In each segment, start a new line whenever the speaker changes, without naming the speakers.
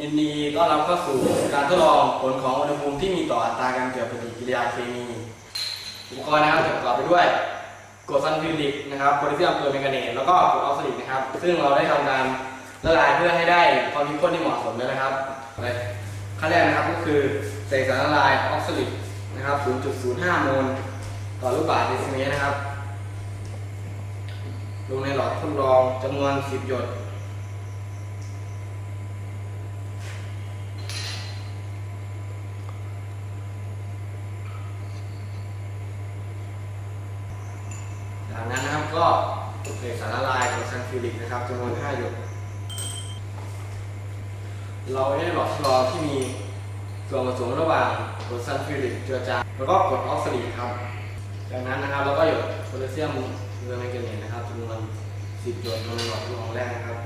ยินดีต้อนรับเข้าสู่การทดลองผลของอุณหภูมิที่มีต่ออัตราการเกิดปฏิกิริยาเคมี อุปกรณ์นะครับจะประกอบไปด้วยกรดซัลฟิวริกนะครับโพแทสเซียมเกลือแมงกานีสแล้วก็กรดออกซิลิกนะครับ ซึ่งเราได้ทำการละลายเพื่อให้ได้ความเข้มข้นที่เหมาะสมแล้วนะครับขั้นแรกนะครับก็คือใส่สารละลายออกซิลิกนะครับ 0.05 โมลต่อลูกบาศก์เดซิเมตรนะครับ ลงในหลอดทดลองจำนวน 10 หยด จากนั้นนะครับก็ ใส่สารละลายของซัลฟิวริกนะครับจำนวน5หยด เราได้หลอดทดลองที่มีส่วนผสมระหว่างกรดซัลฟิวริกเจือจางแล้วก็กรดออกซิลิกครับ จากนั้นนะครับเราก็หยดโพแทสเซียมเกลือแมงกานีนะครับจำนวน10หยดลงในหลอดทดลองแรกนะครับ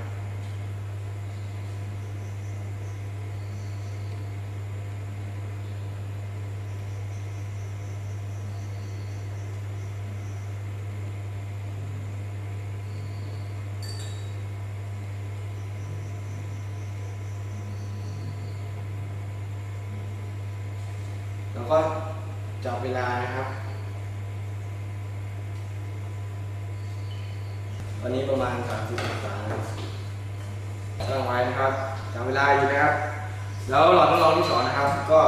ก็จับเวลานะครับตอนนี้ประมาณ 30องศานะครับตั้งไว้นะครับจับเวลาอยู่นะครับ แล้วหลอดทดลองที่สองนะครับ ก็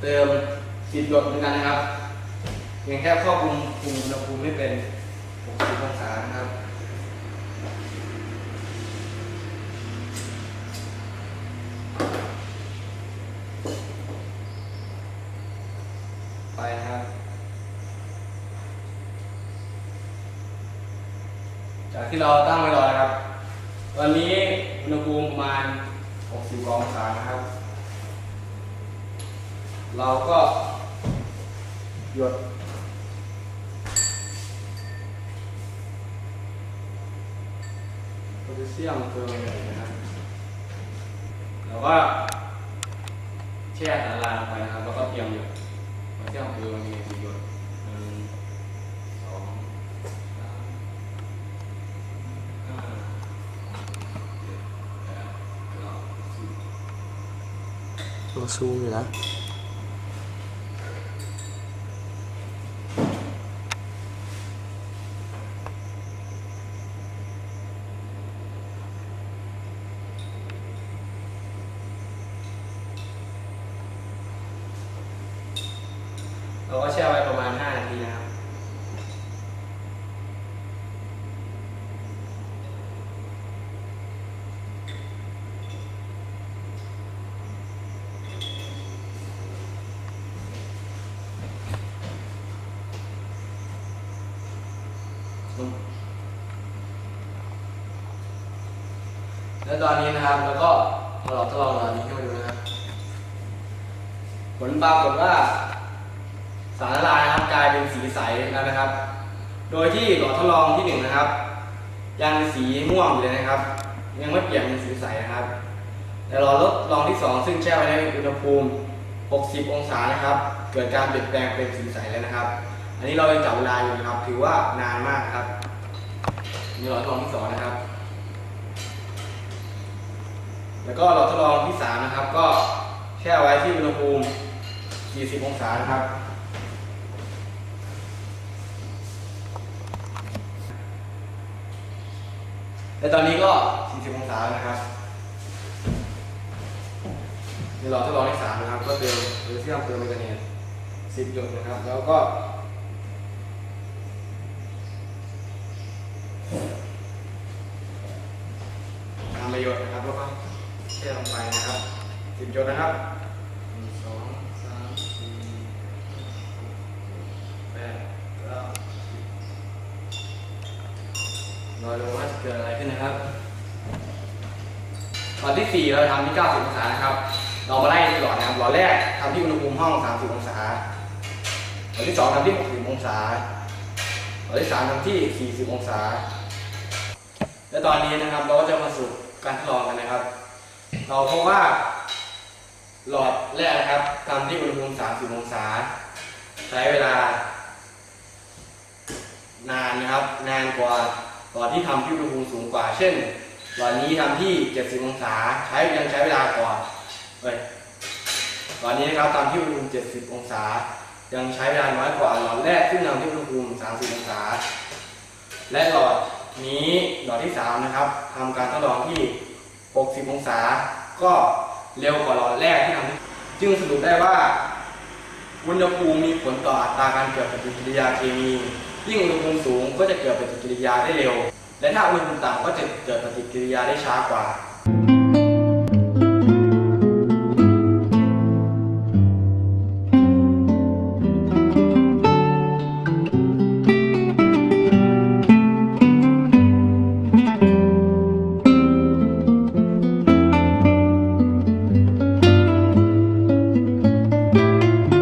เติมสิบหยดเหมือนกันนะครับเพียงแค่ควบคุมคุมอุณหภูมิไม่เป็น 60องศานะครับ ไปนะครับ จากที่เราตั้งไว้รอนะครับ ตอนนี้อุณหภูมิประมาณ 60องศานะครับ เราก็หยดโพแทสเซียมเกลือเลยนะครับแล้วก็แช่สารละลายไปนะครับ แล้วก็เตรียมหยด โพแทสเซียมเกลือมีสี่หยดหนึ่งสองสาม ห้า เราก็แช่ไว้ประมาณ 5 นาทีนะครับ แล้วตอนนี้นะครับแล้วก็พอเราทดลองตอนนี้ให้ดูนะครับ ผลปรากฏว่า สารละลายนะครับกลายเป็นสีใสแล้วนะครับ โดยที่หลอดทดลองที่หนึ่งนะครับ ยังสีม่วงอยู่เลยนะครับ ยังไม่เปลี่ยนเป็นสีใสนะครับ แต่หลอดทดลองที่สองซึ่งแช่ไว้ในอุณหภูมิ 60 องศานะครับ เกิดการเปลี่ยนแปลงเป็นสีใสแล้วนะครับ อันนี้เรายังจับเวลาอยู่นะครับ ถือว่านานมากครับนี่หลอดทดลองที่สองนะครับ แล้วก็หลอดทดลองที่สามนะครับ ก็แช่ไว้ที่อุณหภูมิ 40 องศานะครับ และตอนนี้ก็ 40 องศาแล้วนะครับในหลอดทดลองที่3นะครับ ก็เติมโพแทสเซียมเติมแมกานีส10หยดนะครับ แล้วก็ตามประโยชน์นะครับแล้วก็แช่ลงไปนะครับ10หยดนะครับ หนึ่งสองสามสี่แปดเก้าสิบ รอดูว่าจะเกิดอะไรขึ้นนะครับตอนที่สี่เราทำที่ 90 องศานะครับ เรามาไล่ทีหลอดนะครับหลอดแรกทำที่อุณหภูมิห้อง 30 องศาหลอดที่สองทำที่ 60 องศาหลอดที่สามทำที่ 40 องศา และตอนนี้นะครับเราก็จะมาสู่การทดลองกันนะครับ เราพบว่า หลอดแรกนะครับทำที่อุณหภูมิ 30 องศา ใช้เวลา นานนะครับ นานกว่า หลอดที่ทำที่อุณหภูมิสูงกว่า เช่น หลอดนี้ทำที่ 70 องศา ใช้ยังใช้เวลากว่าเอ้ยหลอดนี้นะครับทำที่อุณหภูมิ 70 องศา ยังใช้เวลาน้อยกว่า หลอดแรกซึ่งทำที่อุณหภูมิ 30 องศา และหลอดนี้หลอดที่ 3 นะครับทำการทดลองที่ 60 องศา ก็เร็วกว่าหลอดแรกที่ทำจึงสรุปได้ว่าอุณหภูมิมีผลต่ออัตราการเกิดปฏิกิริยาเคมี ยิ่งอุณหภูมิสูงก็จะเกิดปฏิกิริยาได้เร็ว และถ้าอุณหภูมิต่ำก็จะเกิดปฏิกิริยาได้ช้ากว่า